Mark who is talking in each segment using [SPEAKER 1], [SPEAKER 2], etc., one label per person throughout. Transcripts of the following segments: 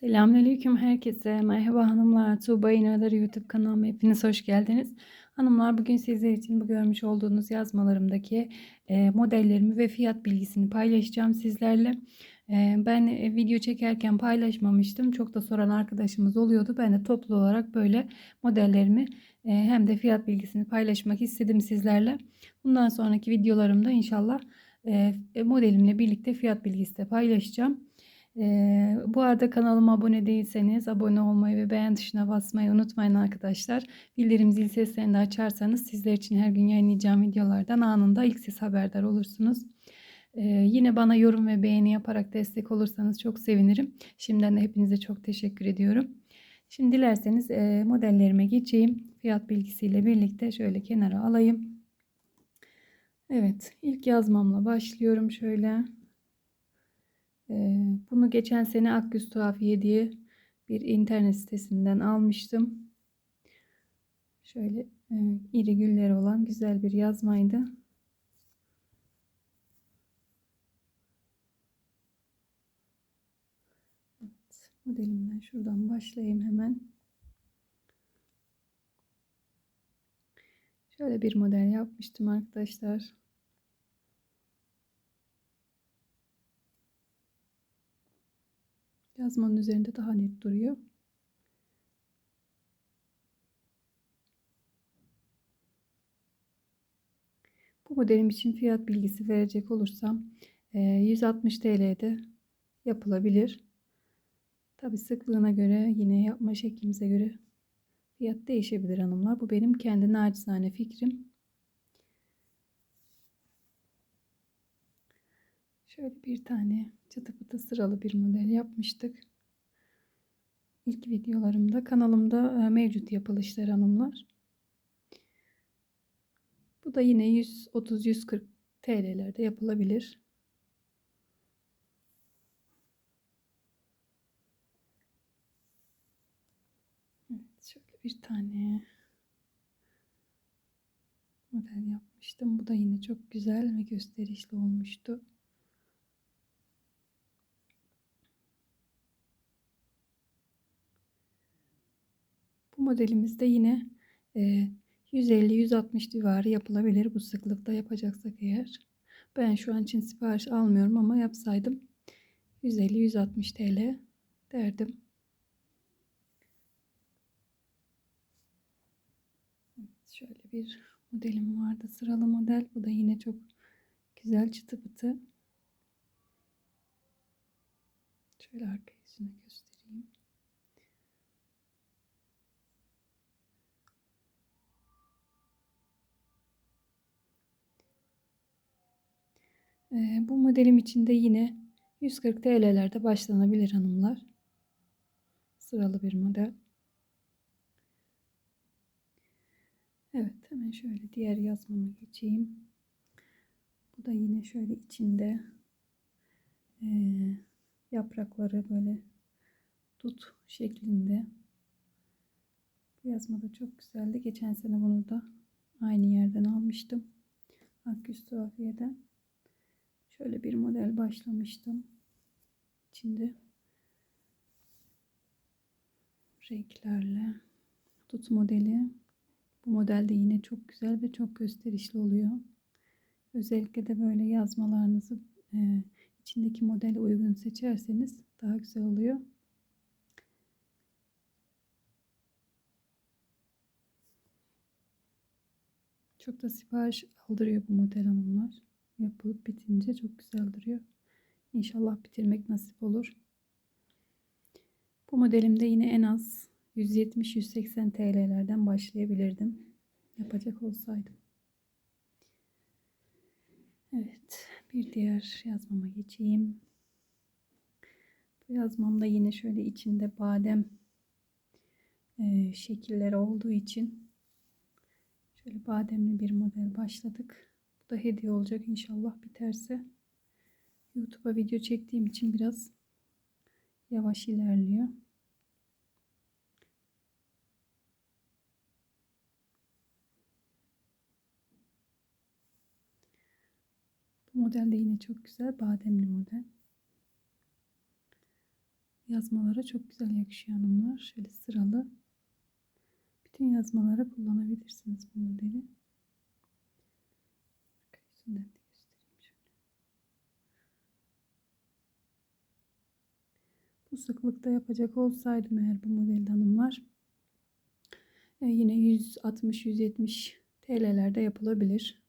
[SPEAKER 1] Selamünaleyküm herkese. Merhaba hanımlar. Tuğba İnaları YouTube kanalıma hepiniz hoş geldiniz. Hanımlar bugün sizler için bu görmüş olduğunuz yazmalarımdaki e, modellerimi ve fiyat bilgisini paylaşacağım sizlerle. E, ben e, video çekerken paylaşmamıştım. Çok da soran arkadaşımız oluyordu. Ben de toplu olarak böyle modellerimi e, hem de fiyat bilgisini paylaşmak istedim sizlerle. Bundan sonraki videolarımda inşallah e, modelimle birlikte fiyat bilgisi de paylaşacağım. Ee, bu arada kanalıma abone değilseniz abone olmayı ve beğen tuşuna basmayı unutmayın arkadaşlar. Bildirim zil seslerini de açarsanız sizler için her gün yayınlayacağım videolardan anında ilk siz haberdar olursunuz. Ee, yine bana yorum ve beğeni yaparak destek olursanız çok sevinirim. Şimdiden de hepinize çok teşekkür ediyorum. Şimdi dilerseniz e, modellerime geçeyim. Fiyat bilgisiyle birlikte şöyle kenara alayım. Evet ilk yazmamla başlıyorum şöyle. Bunu geçen sene Akgüz Tuhafiye diye bir internet sitesinden almıştım. Şöyle iri gülleri olan güzel bir yazmaydı. Evet, modelimden şuradan başlayayım hemen. Şöyle bir model yapmıştım arkadaşlar. Yazmanın üzerinde daha net duruyor. Bu modelim için fiyat bilgisi verecek olursam 160 TL'de yapılabilir. Tabi sıklığına göre yine yapma şeklimize göre fiyat değişebilir hanımlar. Bu benim kendi nacizane fikrim. Şöyle bir tane çıtı pıtı sıralı bir model yapmıştık. İlk videolarımda kanalımda e, mevcut yapılışlar hanımlar. Bu da yine 130-140 TL'lerde yapılabilir. Şöyle bir tane model yapmıştım. Bu da yine çok güzel ve gösterişli olmuştu. Bu modelimizde yine 150-160 e, civarı yapılabilir. Bu sıklıkta yapacaksak eğer. Ben şu an için sipariş almıyorum ama yapsaydım 150-160 TL derdim. Şöyle bir modelim vardı. Sıralı model. Bu da yine çok güzel çıtı pıtı. Şöyle arka yüzünü göstereyim. Bu modelim içinde yine 140 TL'lerde başlanabilir hanımlar. Sıralı bir model. Evet hemen şöyle diğer yazmamı geçeyim. Bu da yine şöyle içinde e, yaprakları böyle tut şeklinde. Bu yazma da çok güzeldi. Geçen sene bunu da aynı yerden almıştım. Akgüs. Şöyle bir model başlamıştım. İçinde renklerle tut modeli. Bu model de yine çok güzel ve çok gösterişli oluyor. Özellikle de böyle yazmalarınızı e, içindeki modele uygun seçerseniz daha güzel oluyor. Çok da sipariş aldırıyor bu model hanımlar yapılıp bitince çok güzel duruyor. İnşallah bitirmek nasip olur. Bu modelimde yine en az 170-180 TL'lerden başlayabilirdim. Yapacak olsaydım. Evet. Bir diğer yazmama geçeyim. Bu yazmamda yine şöyle içinde badem e, şekilleri olduğu için şöyle bademli bir model başladık da hediye olacak inşallah biterse. YouTube'a video çektiğim için biraz yavaş ilerliyor. Bu model de yine çok güzel. Bademli model. yazmalara çok güzel yakışıyor hanımlar. Şöyle sıralı. Bütün yazmalara kullanabilirsiniz bu modeli. Yüzünden de göstereyim şöyle. Bu sıklıkta yapacak olsaydım eğer bu modelde hanımlar e, yine 160-170 TL'lerde yapılabilir.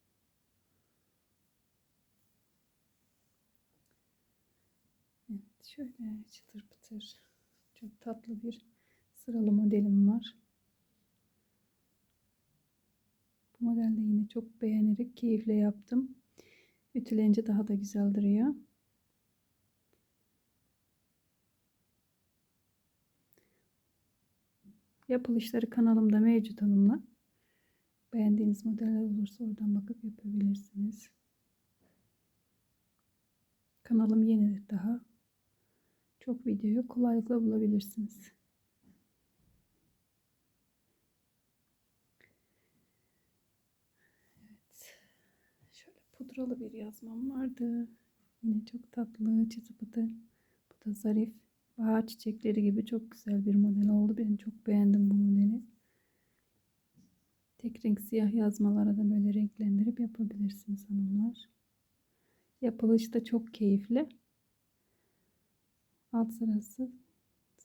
[SPEAKER 1] Evet şöyle çıtır pıtır çok tatlı bir sıralı modelim var. Bu modelde yine çok beğenerek keyifle yaptım. Ütülenince daha da güzel duruyor. Yapılışları kanalımda mevcut hanımlar. Beğendiğiniz modeller olursa oradan bakıp yapabilirsiniz. Kanalım yeni daha. Çok videoyu kolaylıkla bulabilirsiniz. Evet. Şöyle pudralı bir yazmam vardı. Yine çok tatlı, çıtı. Bu da zarif. Bahar çiçekleri gibi çok güzel bir model oldu. Ben çok beğendim bu modeli. Tek renk siyah yazmalara da böyle renklendirip yapabilirsiniz hanımlar. Yapılışı da çok keyifli. Alt sırası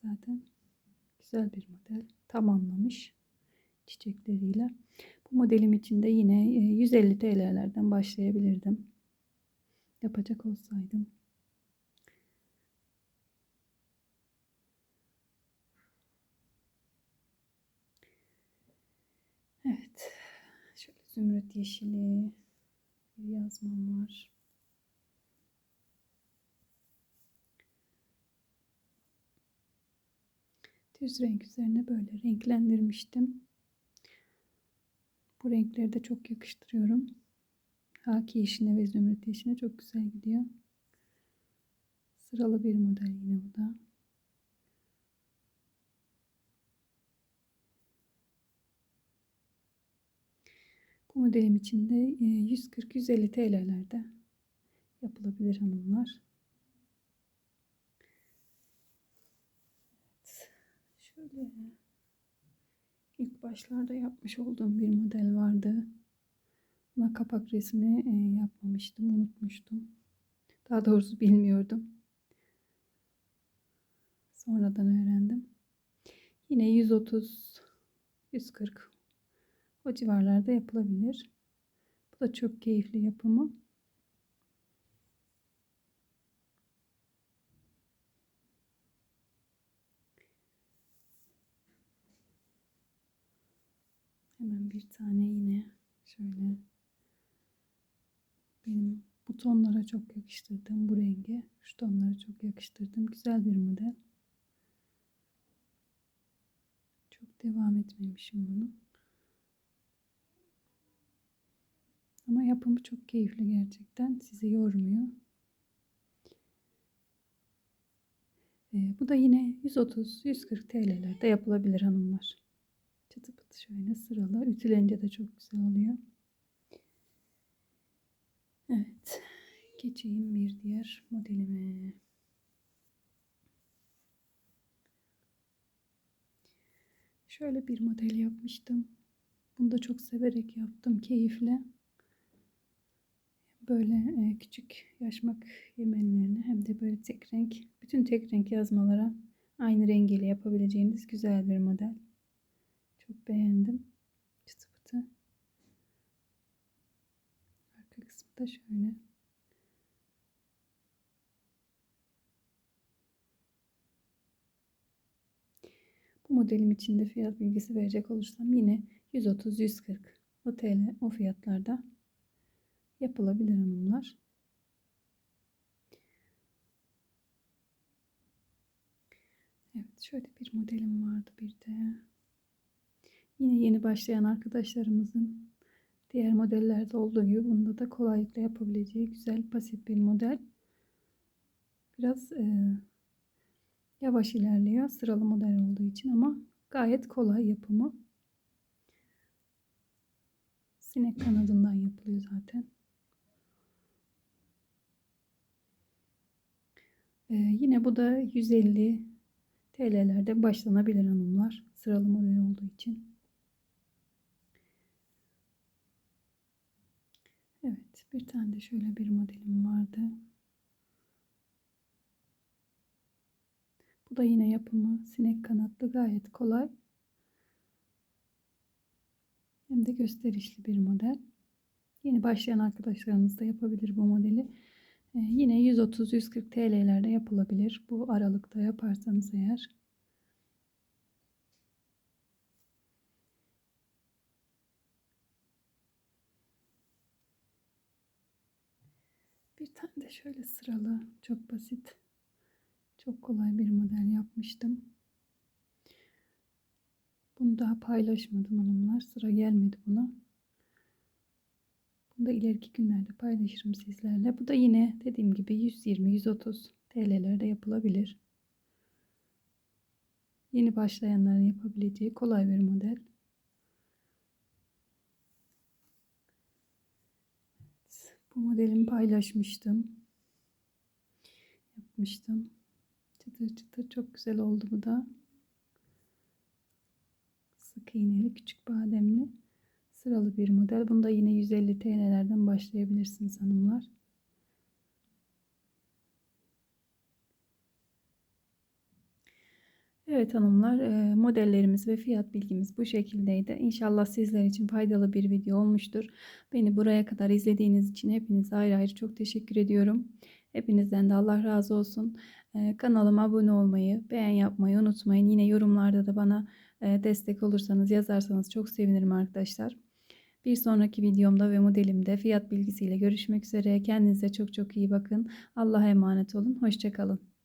[SPEAKER 1] zaten güzel bir model. Tamamlamış çiçekleriyle. Bu modelim için de yine 150 TL'lerden başlayabilirdim. Yapacak olsaydım. Evet. Şöyle zümrüt yeşili bir yazmam var. Düz renk üzerine böyle renklendirmiştim. Bu renkleri de çok yakıştırıyorum. Haki yeşine ve zümrüt yeşine çok güzel gidiyor. Sıralı bir model yine bu da. Bu modelim için de 140-150 TL'lerde yapılabilir hanımlar. Evet. Şöyle ilk başlarda yapmış olduğum bir model vardı. Buna kapak resmi e, yapmamıştım, unutmuştum. Daha doğrusu bilmiyordum. Sonradan öğrendim. Yine 130 140 o civarlarda yapılabilir. Bu da çok keyifli yapımı. Hemen bir tane yine şöyle benim bu tonlara çok yakıştırdım bu renge. Şu tonlara çok yakıştırdım. Güzel bir model. Çok devam etmemişim bunu. Ama yapımı çok keyifli gerçekten. Sizi yormuyor. Ee, bu da yine 130-140 TL'lerde yapılabilir hanımlar. Şöyle sıralı. Ütülenince de çok güzel oluyor. Evet. Geçeyim bir diğer modelime. Şöyle bir model yapmıştım. Bunu da çok severek yaptım. Keyifle böyle e, küçük yaşmak yemenlerini hem de böyle tek renk, bütün tek renk yazmalara aynı rengiyle yapabileceğiniz güzel bir model. Çok beğendim. Çıtı pıtı. Arka kısmı da şöyle. Bu modelim içinde fiyat bilgisi verecek olursam yine 130-140 o TL o fiyatlarda yapılabilir hanımlar. Evet şöyle bir modelim vardı bir de. Yine yeni başlayan arkadaşlarımızın diğer modellerde olduğu gibi bunda da kolaylıkla yapabileceği güzel basit bir model. Biraz e, yavaş ilerliyor sıralı model olduğu için ama gayet kolay yapımı. Sinek kanadından yapılıyor zaten. Ee, yine bu da 150 TL'lerde başlanabilir hanımlar. Sıralı model olduğu için. Evet, bir tane de şöyle bir modelim vardı. Bu da yine yapımı sinek kanatlı gayet kolay. Hem de gösterişli bir model. Yeni başlayan arkadaşlarımız da yapabilir bu modeli. Ee, yine 130-140 TL'lerde yapılabilir. Bu aralıkta yaparsanız eğer. Bir tane de şöyle sıralı, çok basit, çok kolay bir model yapmıştım. Bunu daha paylaşmadım hanımlar. Sıra gelmedi buna. Bunu da ileriki günlerde paylaşırım sizlerle. Bu da yine dediğim gibi 120-130 TL'lerde yapılabilir. Yeni başlayanların yapabileceği kolay bir model. Bu modelimi paylaşmıştım. Yapmıştım. Çıtır çıtır çok güzel oldu bu da. Sık iğneli küçük bademli sıralı bir model. Bunda yine 150 TL'lerden başlayabilirsiniz hanımlar. Evet hanımlar e, modellerimiz ve fiyat bilgimiz bu şekildeydi. İnşallah sizler için faydalı bir video olmuştur. Beni buraya kadar izlediğiniz için hepinize ayrı ayrı çok teşekkür ediyorum. Hepinizden de Allah razı olsun. E, kanalıma abone olmayı, beğen yapmayı unutmayın. Yine yorumlarda da bana e, destek olursanız yazarsanız çok sevinirim arkadaşlar. Bir sonraki videomda ve modelimde fiyat bilgisiyle görüşmek üzere. Kendinize çok çok iyi bakın. Allah'a emanet olun. Hoşçakalın.